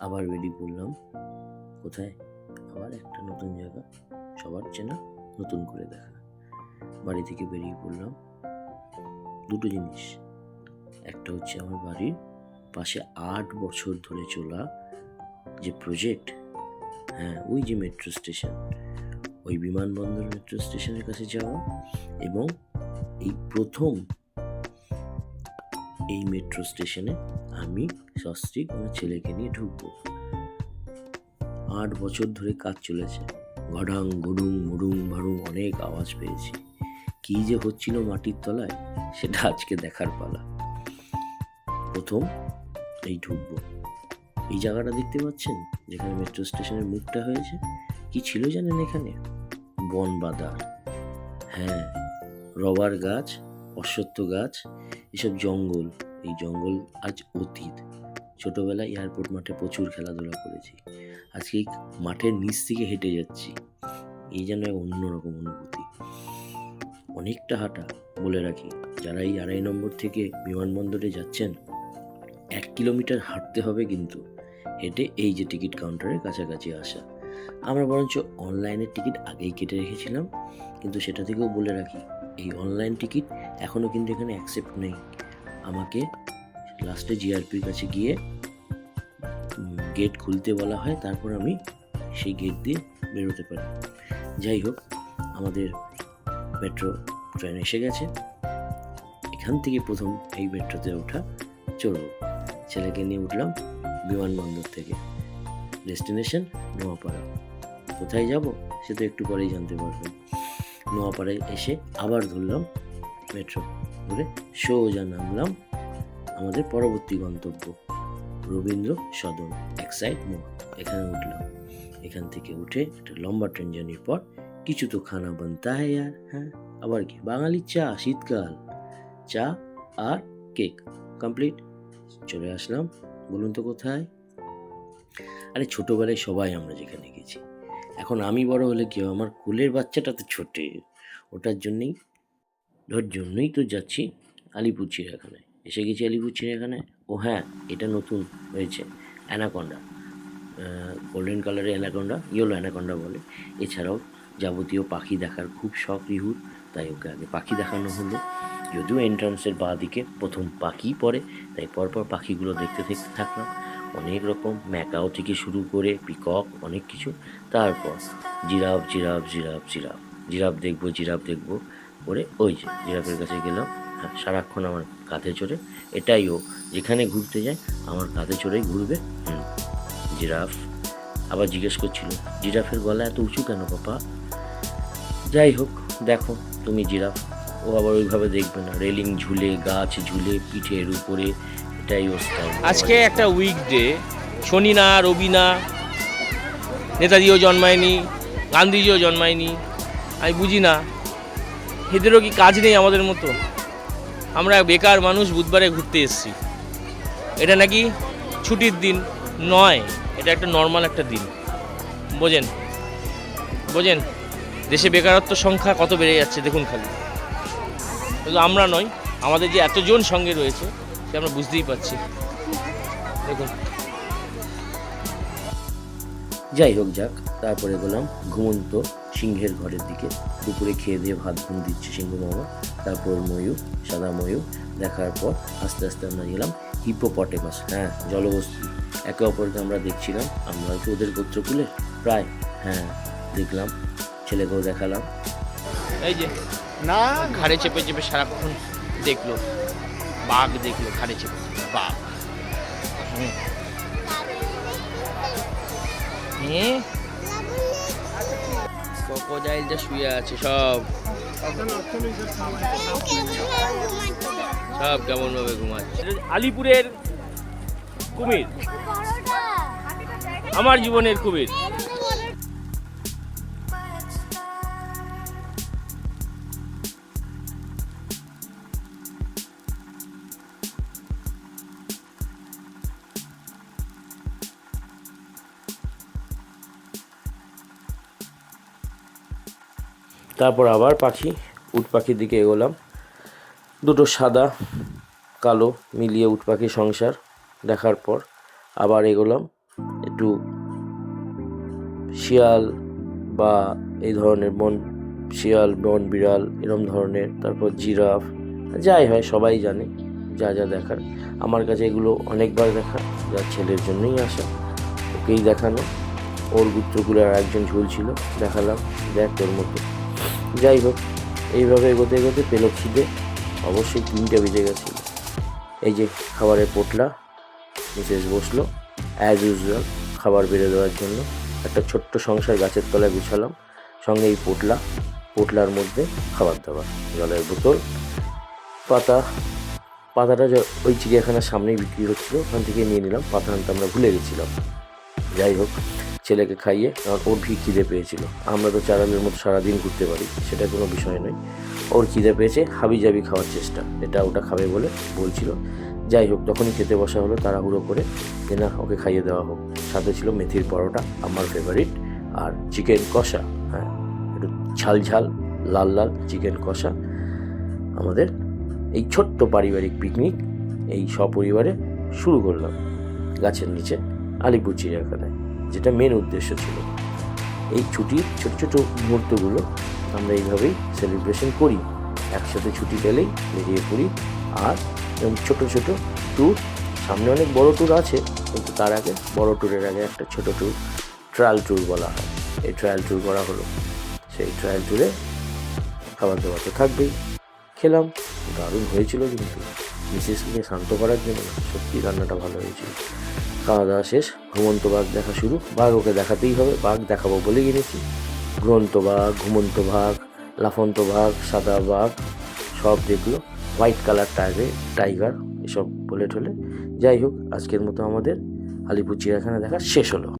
আবার বেরিয়ে পড়লাম। কোথায়? আবার একটা নতুন জায়গা। সবার চেনা, নতুন করে দেখা। বাড়ি থেকে বেরিয়ে পড়লাম। দুটো জিনিস। একটা হচ্ছে আমার বাড়ির পাশে আট বছর ধরে চলা যে প্রজেক্ট হ্যাঁ ওই যে মেট্রো স্টেশন ওই বিমানবন্দর মেট্রো স্টেশনের কাছে যাওয়া এবং এই প্রথম এই মেট্রো স্টেশনে আমি সস্ত্রিক আমার ছেলেকে নিয়ে ঢুকবো। আট বছর ধরে কাজ চলেছে। ঘডাং গুডুং মুডুং ভাড়ুং অনেক আওয়াজ পেয়েছি। কী যে হচ্ছিল মাটির তলায়, সেটা আজকে দেখার পালা। প্রথম এই ঢুকবো। এই জায়গাটা দেখতে পাচ্ছেন? যেখানে মেট্রো স্টেশনের মুখটা হয়েছে। কি ছিল জানেন এখানে? বন বাদার হ্যাঁ রবার গাছ, অশ্বত্থ গাছ, এসব জঙ্গল। এই জঙ্গল আজ অতীত। ছোটবেলায় এয়ারপোর্ট মাঠে প্রচুর খেলাধুলা করেছি। আজকে মাঠের নিচ থেকে হেঁটে যাচ্ছি। এই যেন অন্যরকম অনুভূতি। অনেকটা হাঁটা, বলে রাখি। যারা এই আড়াই নম্বর থেকে বিমানবন্দরে যাচ্ছেন, এক কিলোমিটার হাঁটতে হবে কিন্তু। হেঁটে এই যে টিকিট কাউন্টারের কাছাকাছি আসা। আমরা বরঞ্চ অনলাইনের টিকিট আগেই কেটে রেখেছিলাম। কিন্তু সেটা থেকেও বলে রাখি, এই অনলাইন টিকিট এখনও কিন্তু এখানে অ্যাকসেপ্ট নেই। আমাকে লাস্টে জিআরপির কাছে গিয়ে গেট খুলতে বলা হয়, তারপর আমি সেই গেট দিয়ে বেরোতে পারি। যাই হোক, আমাদের মেট্রো ট্রেন এসে গেছে। এখান থেকে প্রথম এই মেট্রোতে ওঠা চড়ব ছেলেকে নিয়ে উঠলাম বিমানবন্দর থেকে। ডেস্টিনেশন নোয়াপাড়া। কোথায় যাব সে তো একটু পরেই জানতে পারবেন নোয়াপাড়ায় এসে আবার ধরলাম মেট্রো ধরে সোজা নামলাম আমাদের পরবর্তী গন্তব্য। রবীন্দ্র সদন এক্সাইট মোড়। এখানে উঠলাম। এখান থেকে উঠে একটা লম্বা ট্রেন জার্নির পর কিছু তো খানা বানতা হ্যাঁ ইয়ার হ্যাঁ? আবার কি? বাঙালির চা, শীতকাল। চা আর কেক। কমপ্লিট। চলে আসলাম। বলুন তো কোথায়? আরে ছোটোবেলায় সবাই আমরা যেখানে গেছি। এখন আমি বড় হলে কেউ আমার কুলের বাচ্চাটা তো ছোটে। ওটার জন্যই, ওর জন্যই তো যাচ্ছি আলিপুর চিড়িয়াখানায়। এসে গেছি আলিপুর চিড়িয়াখানায় ও হ্যাঁ এটা নতুন হয়েছে, অ্যানাকন্ডা। গোল্ডেন কালারের অ্যানাকন্ডা, ইয়েলো অ্যানাকন্ডা বলে। এছাড়াও যাবতীয় পাখি দেখার খুব শখ রিহুর, তাই ওকে আগে পাখি দেখানো হলো। যদিও এন্ট্রান্সের বাঁ দিকে প্রথম পাখি পড়ে, তাই পরপর পাখিগুলো দেখতে দেখতে থাকলাম। অনেক রকম ম্যাকাও থেকে শুরু করে পিকক, অনেক কিছু। তারপর giraffe giraffe giraffe giraffe. Giraffe দেখব জিরাফ দেখব করে ওই যে, জিরাফের কাছে গেলাম। সারাক্ষণ আমার কাঁধে চড়ে, এটাই ও। যেখানে ঘুরতে যায়, আমার কাঁধে চড়েই ঘুরবে। হুম। জিরাফ। আবার জিজ্ঞেস করছিল, জিরাফের গলা এত উঁচু কেন পাপা? যাই হোক, দেখো, তুমি জিরাফ। ও আবার ওইভাবে দেখবে না। রেলিং ঝুলে, গাছ ঝুলে, পিঠের উপরে, এটাই ওর স্টাইল আজকে একটা উইকডে শনি না, রবি না, নেতাজিও জন্মায়নি, গান্ধীজিও জন্মায়নি, আমি বুঝি না। এদেরও কি কাজ নেই আমাদের মতো? আমরা বেকার মানুষ বুধবারে ঘুরতে এসেছি। এটা নাকি ছুটির দিন? নয়। এটা একটা নর্মাল একটা দিন। বোঝেন? বোঝেন? দেশে বেকারত্ব সংখ্যা কত বেড়ে যাচ্ছে? দেখুন খালি। শুধু আমরা নয়, আমাদের যে এতজন সঙ্গে রয়েছে, সে আমরা বুঝতেই পারছি। দেখুন। যাই হোক যাক, তারপরে গেলাম ঘুমন্ত। সিংহের ঘরের দিকে। দুপুরে খেয়ে দিয়ে ভাত ঘুম দিচ্ছে সিংহ মামা। তারপর ময়ূর সাদা ময়ূর। দেখার পর আস্তে আস্তে আমরা গেলাম হিপোপটেমাস। হ্যাঁ জলবস্তু। একে অপরকে আমরা দেখছিলাম। আমরা কি ওদের গোত্রকুলে প্রায়। হ্যাঁ দেখলাম। ছেলেকেও দেখালাম। এই যে না। ঘাড়ে চেপে চেপে সারাক্ষণ দেখল। বাঘ দেখল ঘাড়ে চেপে চেপে, বাঘ। হুম। ক্রোকোডাইলটা শুয়ে আছে সব। সব কেমন ভাবে ঘুমাচ্ছে আলিপুরের কুমির। আমার জীবনের কুমির। তারপর আবার পাখি, উট পাখির দিকে এগোলাম। দুটো সাদা, কালো মিলিয়ে উট পাখির সংসার দেখার পর আবার এগোলাম। একটু শিয়াল বা এই ধরনের বন, শিয়াল, বন, বিড়াল, এরম ধরনের, তারপর জিরাফ, যাই হয়, সবাই জানে, যা যা দেখার। আমার কাছে এগুলো অনেকবার দেখা, যা ছেলের জন্যই আসা। ওকেই দেখানো। ওর গুত্রকুলে আর একজন ঝুলছিল, দেখালাম, দেখ তোর মতো। যাই হোক, এইভাবে এগোতে এগোতে পেল খিদে, অবশ্যই তিনটে বেজে গেছিল এই যে খাবারের পোটলা, মিসেস বসল অ্যাজ ইউজুয়াল খাবার বেড়ে দেওয়ার জন্য। একটা ছোট্ট সংসার গাছের তলায় গুছালাম, সঙ্গে এই পোটলা, পোটলার মধ্যে খাবার দাবার, জলের বোতল, পাতা, পাতাটা ওই চিড়িয়াখানার সামনেই বিক্রি হচ্ছিল, ওখান থেকে নিয়ে নিলাম পাতা আনতে আমরা ভুলে গেছিলাম। যাই হোক ছেলেকে খাইয়ে কারণ ওর ভি খিদে পেয়েছিল। আমরা তো চারালের মতো সারাদিন ঘুরতে পারি, সেটা কোনো বিষয় নয়। ওর খিদে পেয়েছে হাবি জাবি খাওয়ার চেষ্টা। এটা ওটা খাবে বলে বলছিল। যাই হোক, তখনই খেতে বসা হলো তাড়াহুড়ো করে যে না, ওকে খাইয়ে দেওয়া হোক। সাথে ছিল মেথির পরোটা, আমার ফেভারিট আর চিকেন কষা হ্যাঁ? একটু ঝাল ঝাল, লাল লাল চিকেন কষা। আমাদের এই ছোট্ট পারিবারিক পিকনিক এই সপরিবারে শুরু করলাম। গাছের নিচে আলিপুর চিড়িয়াখানায়। যেটা মেন উদ্দেশ্য ছিল। এই ছুটির ছোট ছোট মুহূর্তগুলো আমরা এইভাবেই সেলিব্রেশন করি। একসাথে ছুটি পেলেই বেরিয়ে পড়ি। আর এরকম ছোট ছোট ট্যুর সামনে অনেক বড় ট্যুর আছে, কিন্তু তার আগে বড় ট্যুরের আগে একটা ছোট ট্যুর ট্রায়াল ট্যুর বলা হয়। এই ট্রায়াল ট্যুর করা হলো। সেই ট্রায়াল ট্যুরে খাবার দাবার তো থাকবেই। খেলাম, দারুণ হয়েছিল কিন্তু। মিসেসকে শান্ত করার জন্য সত্যি রান্নাটা ভালো হয়েছিল। খাওয়া দাওয়া শেষ, ঘুমন্ত বাঘ দেখা শুরু। বাঘ ওকে দেখাতেই হবে, বাঘ দেখাবো বলে কিনেছি ঘুমন্ত বাঘ ঘুমন্ত বাঘ, লাফন্ত বাঘ, সাদা বাঘ, সব দেখল। হোয়াইট কালার টাইগার টাইগার, এসব বলে ঠলে যাই হোক, আজকের মতো আমাদের আলিপুর চিড়িয়াখানা দেখা শেষ হলো।